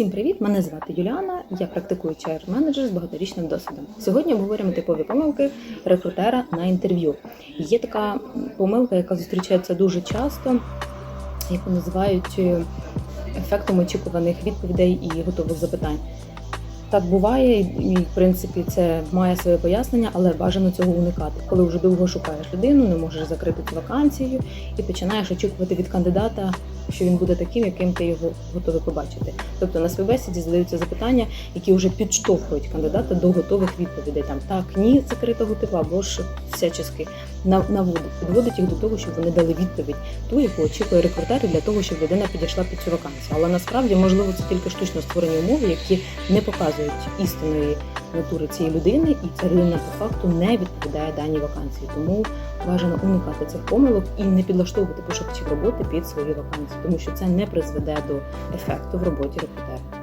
Всім привіт! Мене звати Юліана. Я практикую HR-менеджер з багаторічним досвідом. Сьогодні обговорюємо типові помилки рекрутера на інтерв'ю. Є така помилка, яка зустрічається дуже часто, яку називають е, ефектом очікуваних відповідей і готових запитань. Так буває, і в принципі це має своє пояснення, але бажано цього уникати. Коли вже довго шукаєш людину, не можеш закрити цю вакансію і починаєш очікувати від кандидата, що він буде таким, яким ти його готовий побачити. Тобто на співбесіді задаються запитання, які вже підштовхують кандидата до готових відповідей. Там так, ні, закритого типу, або ж всячески нав- наводить, підводить їх до того, щоб вони дали відповідь, ту, яку очікує рекрутер для того, щоб людина підійшла під цю вакансію. Але насправді можливо це тільки штучно створені умови, які не показують істинної натури цієї людини, і ця людина по факту не відповідає даній вакансії. Тому бажано уникати цих помилок і не підлаштовувати пошукачів роботи під свої вакансії, тому що це не призведе до ефекту в роботі рекрутера.